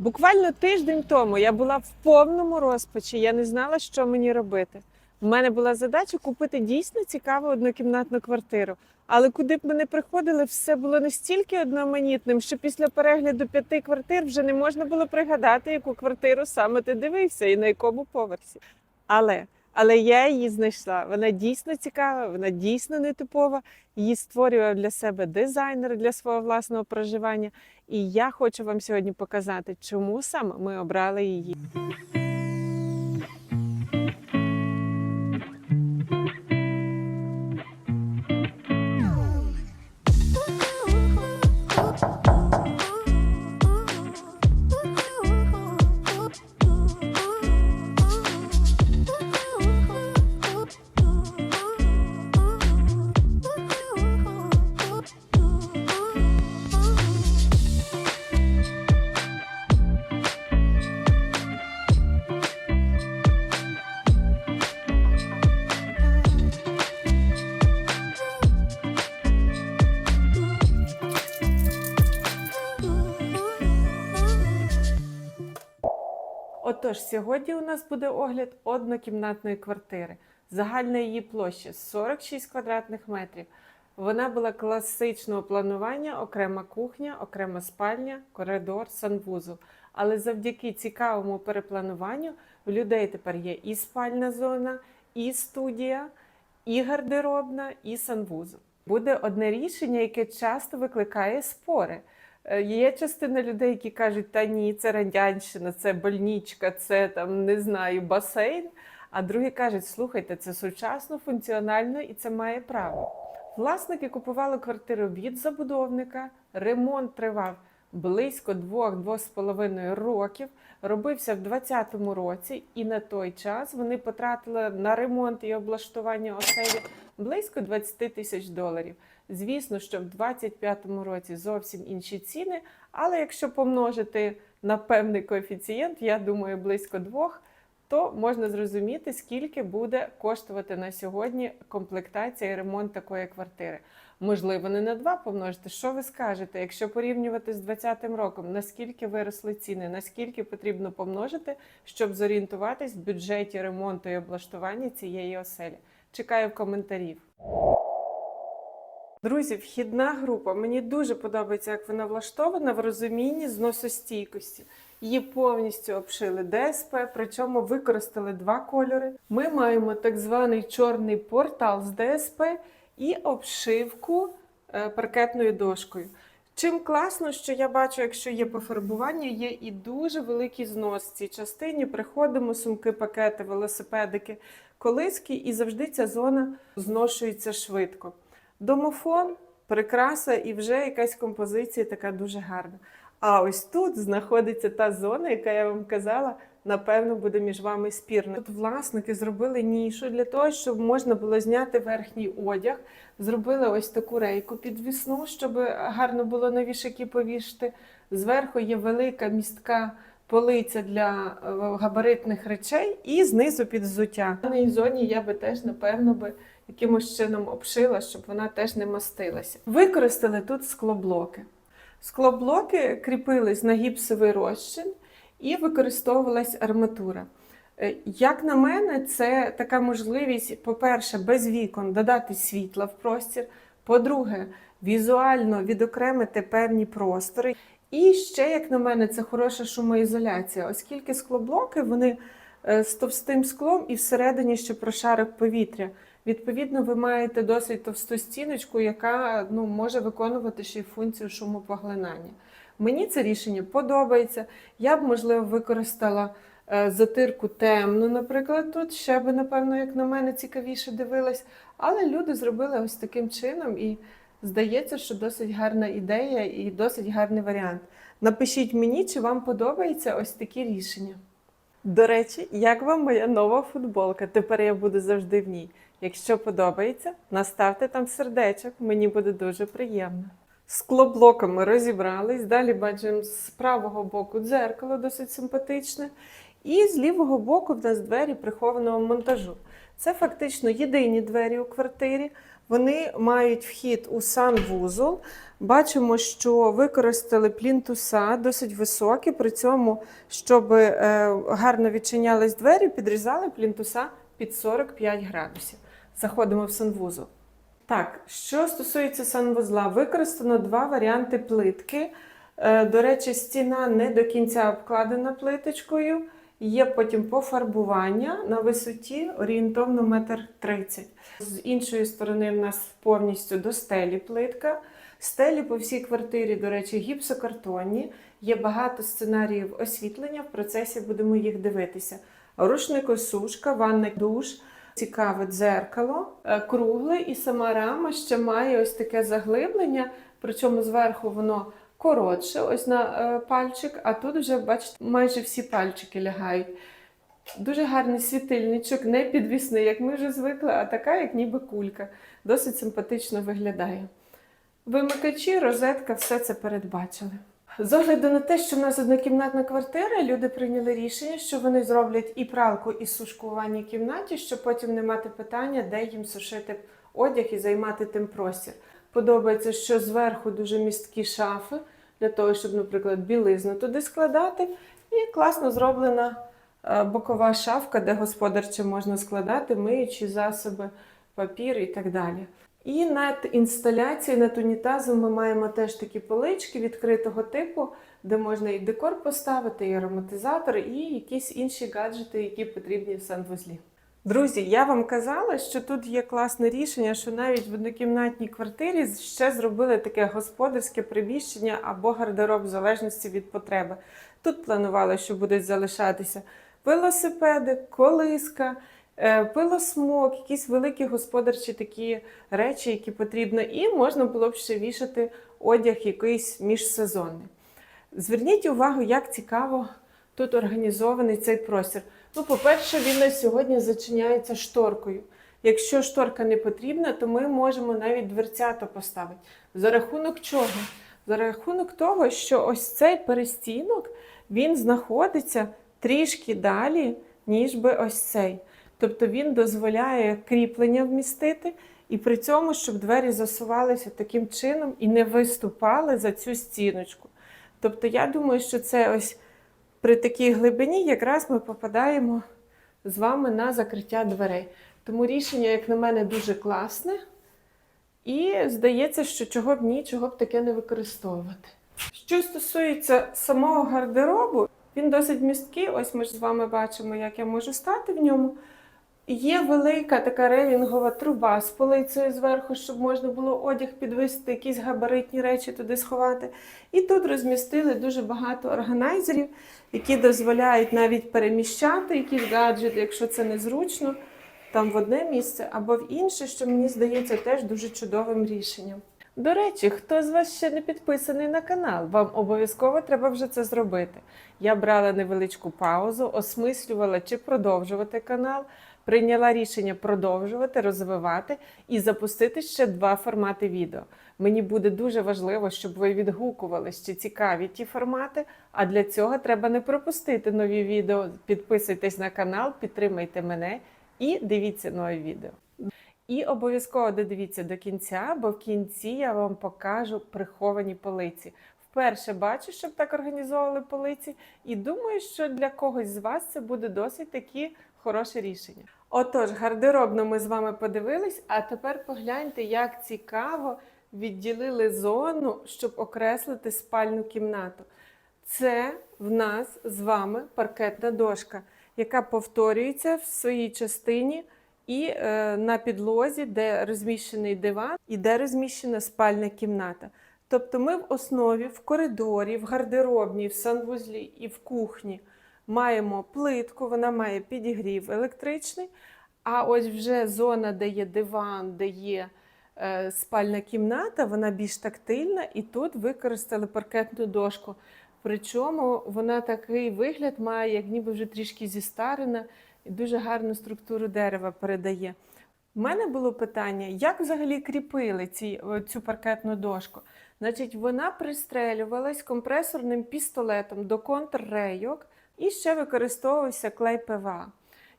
Буквально тиждень тому я була в повному розпачі. Я не знала, що мені робити. У мене була задача купити дійсно цікаву однокімнатну квартиру. Але куди б ми не приходили, все було настільки одноманітним, що після перегляду п'яти квартир вже не можна було пригадати, яку квартиру саме ти дивився і на якому поверсі. Але але я її знайшла. Вона дійсно цікава, вона дійсно нетипова. Її створював для себе дизайнер для свого власного проживання. І я хочу вам сьогодні показати, чому саме ми обрали її. Сьогодні у нас буде огляд однокімнатної квартири. Загальна її площа 46 квадратних метрів. Вона була класичного планування, окрема кухня, окрема спальня, коридор, санвузол. Але завдяки цікавому переплануванню в людей тепер є і спальна зона, і студія, і гардеробна, і санвузол. Буде одне рішення, яке часто викликає спори. Е, Є частина людей, які кажуть, та ні, це радянщина, це больничка, це там не знаю, басейн. А другі кажуть, слухайте, це сучасно, функціонально і це має право. Власники купували квартиру від забудовника, ремонт тривав близько 2-2,5 років, робився в 2020 році, і на той час вони потратили на ремонт і облаштування оселі близько 20 тисяч доларів. Звісно, що в 2025 році зовсім інші ціни, але якщо помножити на певний коефіцієнт, я думаю, близько двох, то можна зрозуміти, скільки буде коштувати на сьогодні комплектація і ремонт такої квартири. Можливо, не на два помножити. Що ви скажете, якщо порівнювати з 2020 роком, наскільки виросли ціни, наскільки потрібно помножити, щоб зорієнтуватись в бюджеті ремонту і облаштування цієї оселі? Чекаю коментарів. Друзі, вхідна група. Мені дуже подобається, як вона влаштована в розумінні зносостійкості. Її повністю обшили ДСП, причому використали два кольори. Ми маємо так званий чорний портал з ДСП і обшивку е, паркетною дошкою. Чим класно, що я бачу, якщо є пофарбування, є і дуже великий знос в цій частині. Приходимо сумки, пакети, велосипедики, колиски, і завжди ця зона зношується швидко. Домофон, прикраса і вже якась композиція така дуже гарна. А ось тут знаходиться та зона, яка я вам казала, напевно, буде між вами спірна. Тут власники зробили нішу для того, щоб можна було зняти верхній одяг. Зробили ось таку рейку підвісну, щоб гарно було на вішаки повішати. Зверху є велика містка полиця для е, габаритних речей, і знизу під взуття. В даній зоні я би теж, напевно, би якимось чином обшила, щоб вона теж не мастилася. Використали тут склоблоки. Склоблоки кріпились на гіпсовий розчин і використовувалась арматура. Е, Як на мене, це така можливість, по-перше, без вікон додати світла в простір. По-друге, візуально відокремити певні простори. І ще, як на мене, це хороша шумоізоляція, оскільки склоблоки вони е, з товстим склом і всередині ще прошарок повітря. Відповідно, ви маєте досить товсту стіночку, яка ну, може виконувати ще й функцію шумопоглинання. Мені це рішення подобається. Я б, можливо, використала е, затирку темну, наприклад, тут ще би, напевно, як на мене, цікавіше дивилась. Але люди зробили ось таким чином, і здається, що досить гарна ідея і досить гарний варіант. Напишіть мені, чи вам подобається ось такі рішення. До речі, як вам моя нова футболка? Тепер я буду завжди в ній. Якщо подобається, наставте там сердечок, мені буде дуже приємно. Склоблоками розібрались. Далі бачимо з правого боку дзеркало досить симпатичне. І з лівого боку в нас двері прихованого монтажу. Це фактично єдині двері у квартирі. Вони мають вхід у санвузол. Бачимо, що використали плінтуса досить високі. При цьому, щоб е, гарно відчинялись двері, підрізали плінтуса під 45 градусів. Заходимо в санвузол. Так, що стосується санвузла, використано два варіанти плитки. Е, До речі, стіна не до кінця обкладена плиточкою. Є потім пофарбування на висоті орієнтовно метр тридцять. З іншої сторони, в нас повністю до стелі плитка. Стелі по всій квартирі, до речі, гіпсокартонні. Є багато сценаріїв освітлення. В процесі будемо їх дивитися. Рушникосушка, ванний душ, цікаве дзеркало, е, кругле, і сама рама ще має ось таке заглиблення, причому зверху воно коротше, ось на е, пальчик, а тут вже, бачите, майже всі пальчики лягають. Дуже гарний світильничок, не підвісний, як ми вже звикли, а така, як ніби кулька. Досить симпатично виглядає. Вимикачі, розетка, все це передбачили. З огляду на те, що в нас однокімнатна квартира, люди прийняли рішення, що вони зроблять і пралку, і сушку у ванній кімнаті, щоб потім не мати питання, де їм сушити одяг і займати тим простір. Подобається, що зверху дуже місткі шафи для того, щоб, наприклад, білизну туди складати. І класно зроблена е, бокова шафка, де господарче можна складати миючі засоби, папір і так далі. І над інсталяцією, над унітазом ми маємо теж такі полички відкритого типу, де можна і декор поставити, і ароматизатор, і якісь інші гаджети, які потрібні в санвузлі. Друзі, я вам казала, що тут є класне рішення, що навіть в однокімнатній квартирі ще зробили таке господарське приміщення або гардероб в залежності від потреби. Тут планували, що будуть залишатися велосипеди, колиска, пилосмок, якісь великі господарчі такі речі, які потрібно, і можна було б ще вішати одяг якийсь міжсезонний. Зверніть увагу, як цікаво тут організований цей простір. Ну, по-перше, він на сьогодні зачиняється шторкою. Якщо шторка не потрібна, то ми можемо навіть дверцята поставити. За рахунок чого? За рахунок того, що ось цей перестінок він знаходиться трішки далі, ніж би ось цей. Тобто він дозволяє кріплення вмістити, і при цьому, щоб двері засувалися таким чином і не виступали за цю стіночку. Тобто, я думаю, що це ось при такій глибині якраз ми попадаємо з вами на закриття дверей. Тому рішення, як на мене, дуже класне. І здається, що чого б ні, чого б таке не використовувати. Що стосується самого гардеробу, він досить місткий. Ось ми ж з вами бачимо, як я можу стати в ньому. Є велика така релінгова труба з полицею зверху, щоб можна було одяг підвисити, якісь габаритні речі туди сховати. І тут розмістили дуже багато органайзерів, які дозволяють навіть переміщати якісь гаджети, якщо це незручно, там в одне місце або в інше, що мені здається теж дуже чудовим рішенням. До речі, хто з вас ще не підписаний на канал, вам обов'язково треба вже це зробити. Я брала невеличку паузу, осмислювала, чи продовжувати канал. Прийняла рішення продовжувати, розвивати і запустити ще два формати відео. Мені буде дуже важливо, щоб ви відгукували ще цікаві ті формати. А для цього треба не пропустити нові відео. Підписуйтесь на канал, підтримайте мене і дивіться нові відео. І обов'язково додивіться до кінця, бо в кінці я вам покажу приховані полиці. Вперше бачу, щоб так організовували полиці, і думаю, що для когось з вас це буде досить таки хороше рішення. Отож, гардеробно ми з вами подивились, а тепер погляньте, як цікаво відділили зону, щоб окреслити спальну кімнату. Це в нас з вами паркетна дошка, яка повторюється в своїй частині і е, на підлозі, де розміщений диван і де розміщена спальна кімната. Тобто ми в основі, в коридорі, в гардеробній, в санвузлі і в кухні маємо плитку, вона має підігрів електричний. А ось вже зона, де є диван, де є е, спальна кімната, вона більш тактильна, і тут використали паркетну дошку. Причому вона такий вигляд має, як ніби вже трішки зістарена, і дуже гарну структуру дерева передає. У мене було питання, як взагалі кріпили ці, цю паркетну дошку. Значить, вона пристрелювалась компресорним пістолетом до контррейок і ще використовувався клей ПВА.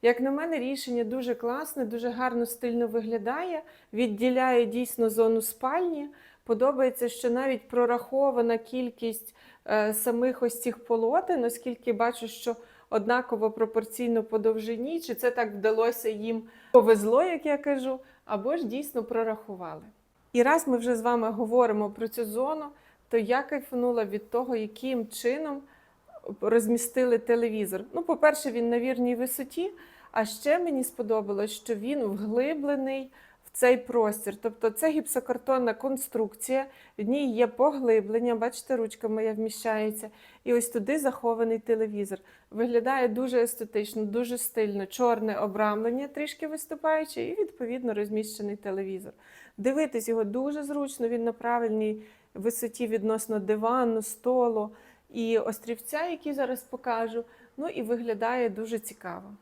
Як на мене, рішення дуже класне, дуже гарно стильно виглядає, відділяє дійсно зону спальні. Подобається, що навіть прорахована кількість е, самих ось цих полотен, оскільки бачу, що однаково пропорційно по довжині, чи це так вдалося їм повезло, як я кажу, або ж дійсно прорахували. І раз ми вже з вами говоримо про цю зону, то я кайфанула від того, яким чином розмістили телевізор. Ну, по-перше, він на вірній висоті, а ще мені сподобалось, що він вглиблений в цей простір. Тобто це гіпсокартонна конструкція, в ній є поглиблення, бачите, ручка моя вміщається, і ось туди захований телевізор. Виглядає дуже естетично, дуже стильно, чорне обрамлення, трішки виступаюче, і відповідно розміщений телевізор. Дивитись його дуже зручно, він на правильній висоті відносно дивану, столу і острівця, які зараз покажу. Ну і виглядає дуже цікаво.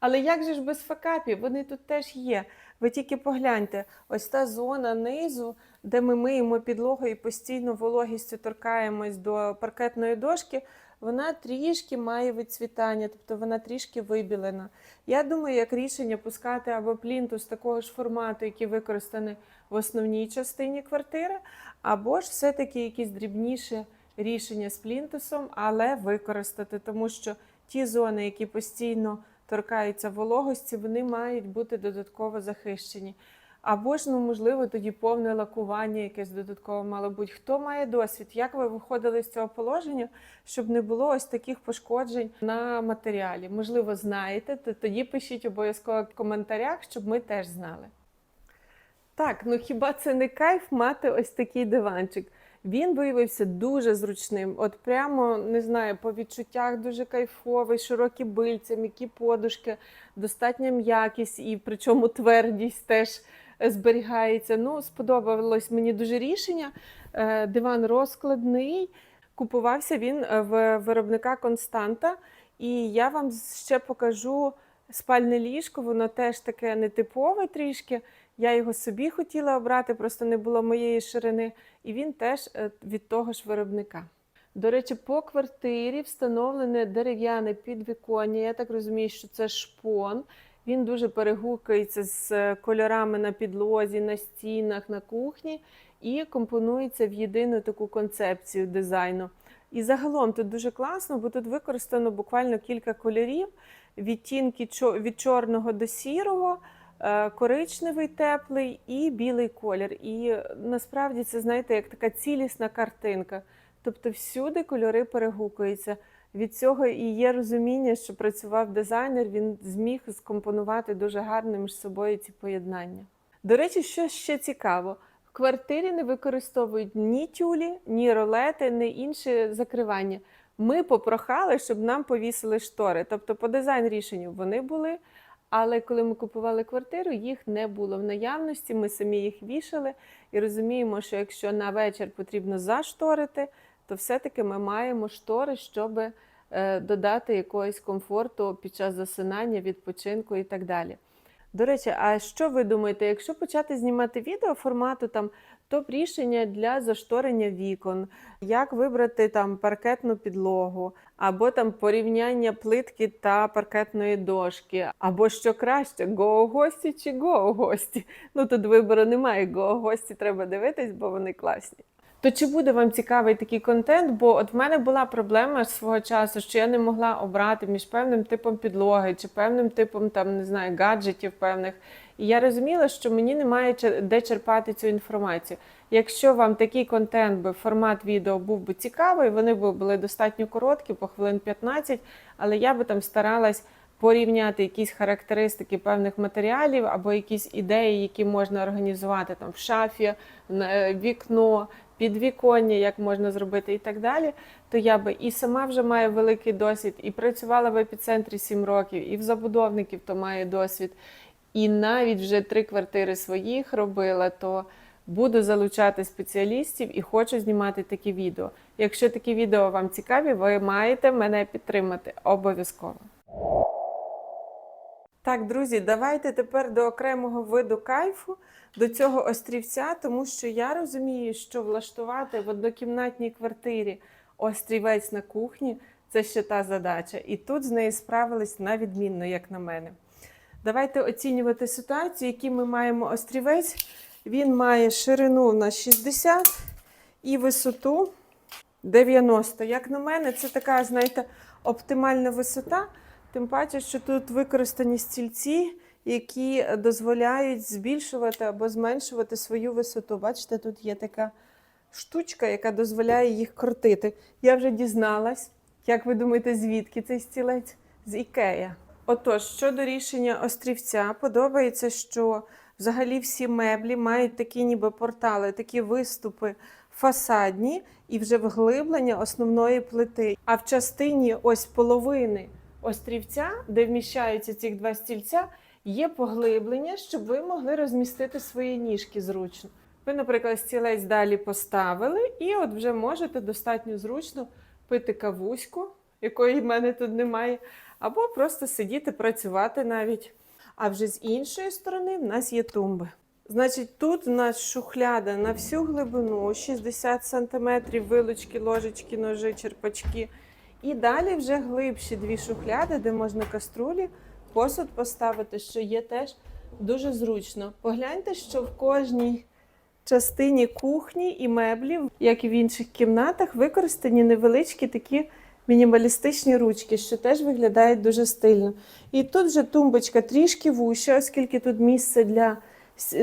Але як же ж без факапів? Вони тут теж є. Ви тільки погляньте, ось та зона низу, де ми миємо підлогу і постійно вологістю торкаємось до паркетної дошки, вона трішки має відцвітання, тобто вона трішки вибілена. Я думаю, як рішення пускати або плінтус такого ж формату, який використаний в основній частині квартири, або ж все-таки якісь дрібніші рішення з плінтусом, але використати, тому що ті зони, які постійно торкаються вологості, вони мають бути додатково захищені. Або ж, ну, можливо, тоді повне лакування якесь додатково мало бути. Хто має досвід? Як ви виходили з цього положення, щоб не було ось таких пошкоджень на матеріалі? Можливо, знаєте, то тоді пишіть обов'язково в коментарях, щоб ми теж знали. Так, ну хіба це не кайф мати ось такий диванчик? Він виявився дуже зручним. От прямо не знаю, по відчуттях дуже кайфовий, широкі бильця, м'які подушки, достатня м'якість і причому твердість теж зберігається. Ну, сподобалось мені дуже рішення. Е, Диван розкладний. Купувався він е, в виробника Константа. І я вам ще покажу спальне ліжко, воно теж таке нетипове трішки. Я його собі хотіла обрати, просто не було моєї ширини, і він теж е, від того ж виробника. До речі, по квартирі встановлене дерев'яне підвіконня. Я так розумію, що це шпон. Він дуже перегукується з е, кольорами на підлозі, на стінах, на кухні і компонується в єдину таку концепцію дизайну. І загалом тут дуже класно, бо тут використано буквально кілька кольорів, відтінки від чорного до сірого, коричневий теплий і білий колір. І е, насправді це, знаєте, як така цілісна картинка. Тобто всюди кольори перегукуються. Від цього і є розуміння, що працював дизайнер, він зміг скомпонувати дуже гарно між собою ці поєднання. До речі, що ще цікаво, в квартирі не використовують ні тюлі, ні ролети, ні інші закривання. Ми попрохали, щоб нам повісили штори. Тобто, по дизайн рішенню вони були. Але коли ми купували квартиру, їх не було в наявності. Ми самі їх вішали і розуміємо, що якщо на вечір потрібно зашторити, то все-таки ми маємо штори, щоб е, додати якогось комфорту під час засинання, відпочинку і так далі. До речі, а що ви думаєте, якщо почати знімати відео формату там топ-рішення для зашторення вікон, як вибрати там паркетну підлогу, або там порівняння плитки та паркетної дошки, або що краще, го-гості чи го-гості? Ну тут вибору немає, го-гості треба дивитись, бо вони класні. То чи буде вам цікавий такий контент? Бо от в мене була проблема свого часу, що я не могла обрати між певним типом підлоги чи певним типом там не знаю гаджетів певних. І я розуміла, що мені немає де черпати цю інформацію. Якщо вам такий контент би формат відео був би цікавий, вони б були достатньо короткі, по хвилин 15, але я би там старалась порівняти якісь характеристики певних матеріалів або якісь ідеї, які можна організувати там в шафі, на- вікно, підвіконня, як можна зробити і так далі, то я би і сама вже маю великий досвід, і працювала в епіцентрі 7 років, і в забудовників то маю досвід, і навіть вже три квартири своїх робила, то буду залучати спеціалістів і хочу знімати такі відео. Якщо такі відео вам цікаві, ви маєте мене підтримати обов'язково. Так, друзі, давайте тепер до окремого виду кайфу, до цього острівця, тому що я розумію, що влаштувати в однокімнатній квартирі острівець на кухні Це ще та задача. І тут з нею справились на відмінно, як на мене. Давайте оцінювати ситуацію, який ми маємо острівець. Він має ширину в нас 60 і висоту 90. Як на мене, це така, знаєте, оптимальна висота. Тим паче, що тут використані стільці, які дозволяють збільшувати або зменшувати свою висоту. Бачите, тут є така штучка, яка дозволяє їх крутити. Я вже дізналась, як ви думаєте, звідки цей стілець? З Ікея. Отож, щодо рішення острівця, подобається, що взагалі всі меблі мають такі ніби портали, такі виступи фасадні і вже вглиблення основної плити. А в частині ось половини острівця, де вміщаються ці два стільця, є поглиблення, щоб ви могли розмістити свої ніжки зручно. Ви, наприклад, стілець далі поставили, і от вже можете достатньо зручно пити кавуську, якої в мене тут немає, або просто сидіти, працювати навіть. А вже з іншої сторони в нас є тумби. Значить, тут у нас шухляда на всю глибину 60 см, вилочки, ложечки, ножи, черпачки. І далі вже глибші дві шухляди, де можна каструлі, посуд поставити, що є теж дуже зручно. Погляньте, що в кожній частині кухні і меблів, як і в інших кімнатах, використані невеличкі такі мінімалістичні ручки, що теж виглядають дуже стильно. І тут вже тумбочка трішки вуща, оскільки тут місце для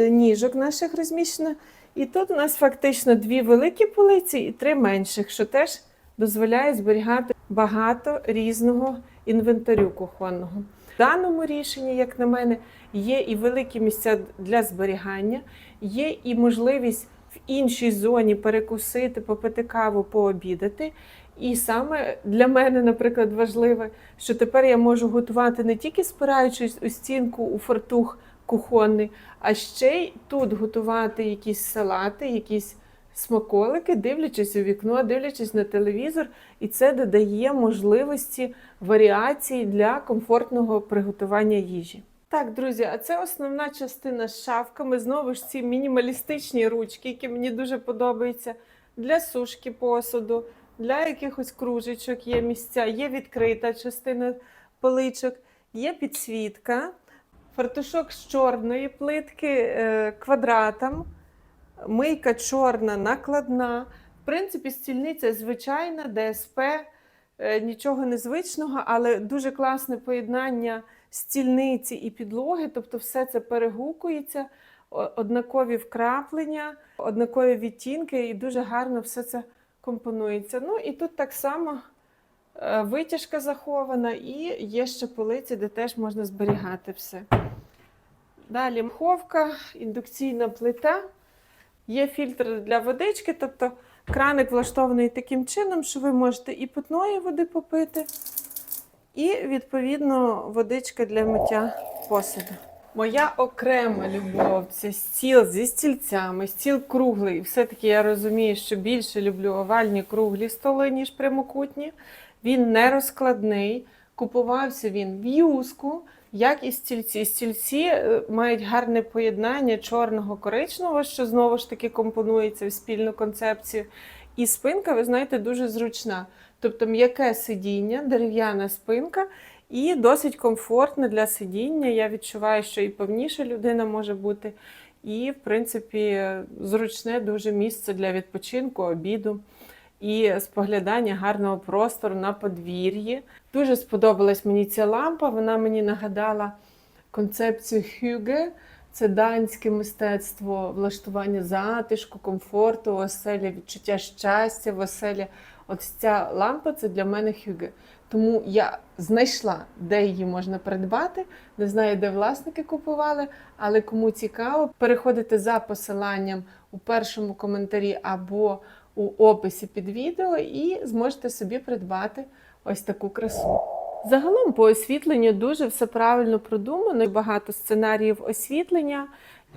ніжок наших розміщено. І тут у нас фактично дві великі полиці і три менших, що теж дозволяє зберігати багато різного інвентарю кухонного. В даному рішенні, як на мене, є і великі місця для зберігання, є і можливість в іншій зоні перекусити, попити каву, пообідати. І саме для мене, наприклад, важливе, що тепер я можу готувати не тільки спираючись у стінку у фартух кухонний, а ще й тут готувати якісь салати, якісь смаколики, дивлячись у вікно, дивлячись на телевізор, і це додає можливості варіацій для комфортного приготування їжі. Так, друзі, а це основна частина з шафками. Знову ж ці мінімалістичні ручки, які мені дуже подобаються для сушки посуду, для якихось кружечок є місця, є відкрита частина поличок, є підсвітка, фартушок з чорної плитки е, квадратом, мийка чорна, накладна. В принципі, стільниця звичайна, ДСП, е, нічого незвичного, але дуже класне поєднання стільниці і підлоги, тобто все це перегукується, однакові вкраплення, однакові відтінки, і дуже гарно все це компонується. Ну і тут так само е, витяжка захована, і є ще полиці, де теж можна зберігати все. Далі мховка, індукційна плита, є фільтр для водички, тобто краник влаштований таким чином, що ви можете і питної води попити, і, відповідно, водичка для миття посуду. Моя окрема любов це стіл зі стільцями, стіл круглий. Все-таки я розумію, що більше люблю овальні круглі столи, ніж прямокутні. Він не розкладний. Купувався він в юску, як і стільці. Стільці е, мають гарне поєднання чорного коричневого, що знову ж таки компонується в спільну концепцію. І спинка, ви знаєте, дуже зручна. Тобто м'яке сидіння, дерев'яна спинка і досить комфортно для сидіння. Я відчуваю, що і повніша людина може бути, і, в принципі, зручне дуже місце для відпочинку, обіду і споглядання гарного простору на подвір'ї. Дуже сподобалась мені ця лампа. Вона мені нагадала концепцію Хюге. Це данське мистецтво влаштування затишку, комфорту, оселя, відчуття щастя в оселі. От ця лампа це для мене Хюге. Тому я знайшла, де її можна придбати. Не знаю, де власники купували, але кому цікаво, переходите за посиланням у першому коментарі або у описі під відео і зможете собі придбати ось таку красу. Загалом по освітленню дуже все правильно продумано. Багато сценаріїв освітлення,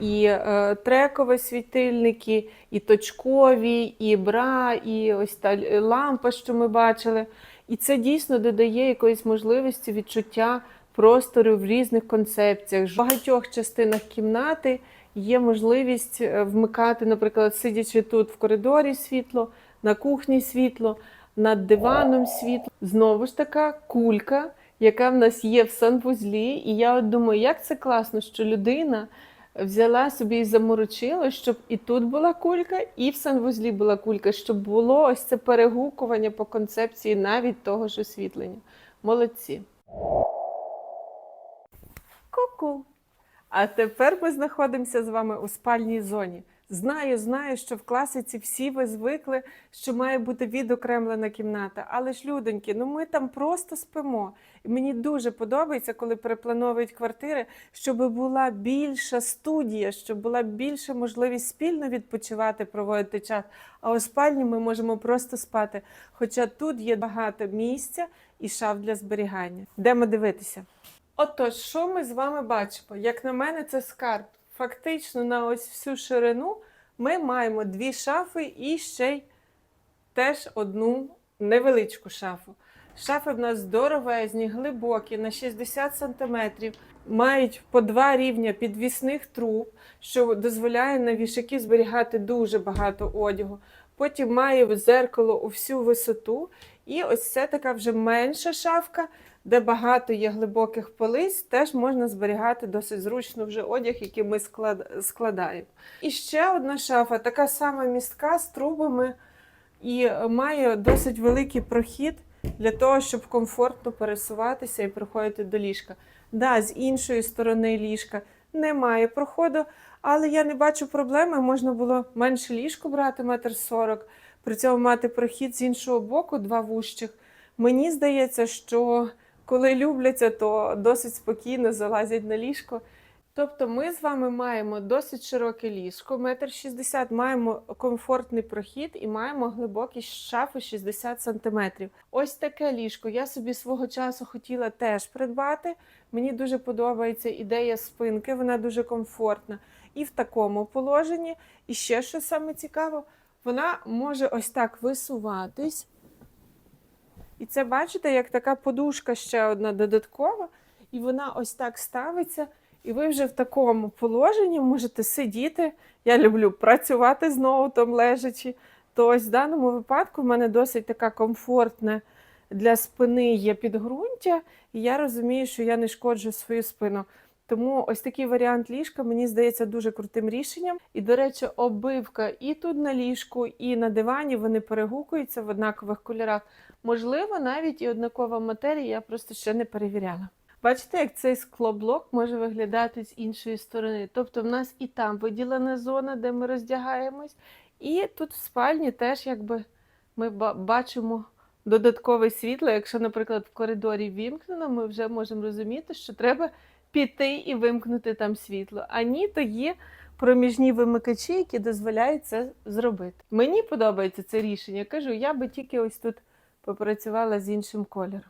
і е, трекові світильники, і точкові, і бра, і ось та лампа, що ми бачили. І це дійсно додає якоїсь можливості відчуття простору в різних концепціях. В багатьох частинах кімнати є можливість е, вмикати, наприклад, сидячи тут в коридорі світло, на кухні світло. над диваном світло. Знову ж така кулька, яка в нас є в санвузлі. І я от думаю, як це класно, що людина взяла собі і заморочила, щоб і тут була кулька, і в санвузлі була кулька, щоб було ось це перегукування по концепції навіть того ж освітлення. Молодці. Ку-ку. А тепер ми знаходимося з вами у спальній зоні. Знаю, знаю, що в класиці всі ви звикли, що має бути відокремлена кімната. Але ж, людоньки, ну ми там просто спимо. І мені дуже подобається, коли переплановують квартири, щоб була більша студія, щоб була більша можливість спільно відпочивати, проводити час. А у спальні ми можемо просто спати. Хоча тут є багато місця і шаф для зберігання. Йдемо дивитися. Отож, що ми з вами бачимо? Як на мене, це скарб. Фактично на ось всю ширину ми маємо дві шафи і ще й теж одну невеличку шафу. Шафи в нас здоровезні, глибокі, на 60 см, мають по два рівня підвісних труб, що дозволяє на вішаки зберігати дуже багато одягу. Потім має зеркало у всю висоту. І ось це така вже менша шафка, де багато є глибоких полиць, теж можна зберігати досить зручно вже одяг, який ми склад... складаємо. І ще одна шафа, така сама містка з трубами, і має досить великий прохід для того, щоб комфортно пересуватися і приходити до ліжка. Да, з іншої сторони ліжка немає проходу, але я не бачу проблеми. Можна було менше ліжко брати, метр сорок, при цьому мати прохід з іншого боку, два вущих. Мені здається, що коли любляться, то досить спокійно залазять на ліжко. Тобто ми з вами маємо досить широке ліжко, метр шістдесят, маємо комфортний прохід і маємо глибокі шафи 60 см. Ось таке ліжко я собі свого часу хотіла теж придбати. Мені дуже подобається ідея спинки, вона дуже комфортна. І в такому положенні. І ще що саме цікаво, вона може ось так висуватись. І це бачите, як така подушка ще одна додаткова, і вона ось так ставиться. І ви вже в такому положенні можете сидіти. Я люблю працювати знову там лежачи. То ось в даному випадку в мене досить така комфортна для спини є підґрунтя, і я розумію, що я не шкоджу свою спину. Тому ось такий варіант ліжка мені здається дуже крутим рішенням. І, до речі, оббивка і тут на ліжку, і на дивані вони перегукуються в однакових кольорах. Можливо, навіть і однакова матерія, я просто ще не перевіряла. Бачите, як цей склоблок може виглядати з іншої сторони. Тобто в нас і там виділена зона, де ми роздягаємось, і тут в спальні теж якби ми бачимо додаткове світло. Якщо, наприклад, в коридорі вімкнено, ми вже можемо розуміти, що треба піти і вимкнути там світло. А ні, то є проміжні вимикачі, які дозволяють це зробити. Мені подобається це рішення. Кажу, я би тільки ось тут попрацювала з іншим кольором.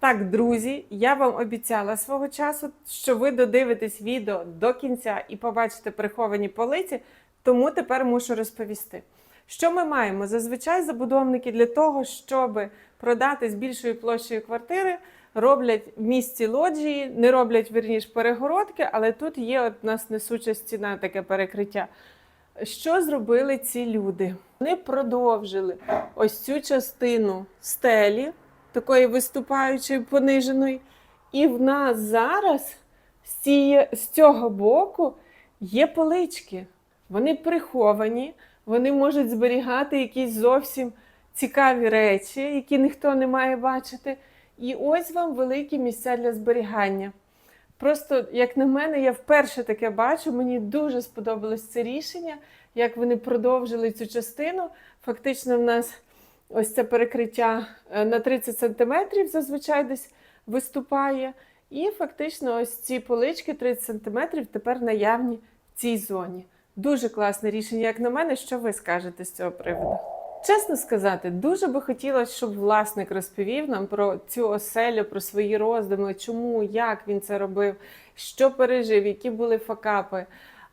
Так, друзі, я вам обіцяла свого часу, що ви додивитесь відео до кінця і побачите приховані полиці, тому тепер мушу розповісти. Що ми маємо? Зазвичай забудовники для того, щоб продати з більшою площею квартири, роблять в місці лоджії, не роблять вірніш перегородки, але тут є от у нас несуча стіна, таке перекриття. Що зробили ці люди? Вони продовжили ось цю частину стелі, такої виступаючої, пониженої. І в нас зараз з, цього боку є полички. Вони приховані, вони можуть зберігати якісь зовсім цікаві речі, які ніхто не має бачити. І ось вам великі місця для зберігання. Просто, як на мене, я вперше таке бачу. Мені дуже сподобалось це рішення, як вони продовжили цю частину. Фактично, в нас ось це перекриття е, на 30 см зазвичай десь виступає. І фактично, ось ці полички 30 см тепер наявні в цій зоні. Дуже класне рішення, як на мене, що ви скажете з цього приводу? Чесно сказати, дуже би хотілося, щоб власник розповів нам про цю оселю, про свої роздуми, чому, як він це робив, що пережив, які були факапи.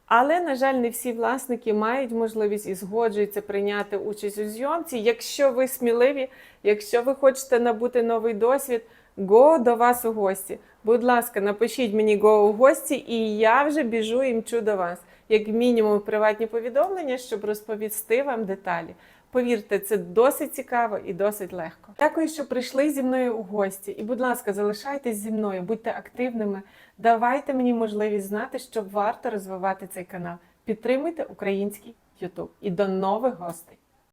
Але, на жаль, не всі власники мають можливість і згоджуються прийняти участь у зйомці. Якщо ви сміливі, якщо ви хочете набути новий досвід, го до вас у гості. Будь ласка, напишіть мені го у гості, і я вже біжу і мчу до вас. Як мінімум, приватні повідомлення, щоб розповісти вам деталі. Повірте, це досить цікаво і досить легко. Дякую, що прийшли зі мною у гості. І, будь ласка, залишайтесь зі мною, будьте активними. Давайте мені можливість знати, що варто розвивати цей канал. Підтримуйте український YouTube. І до нових гостей!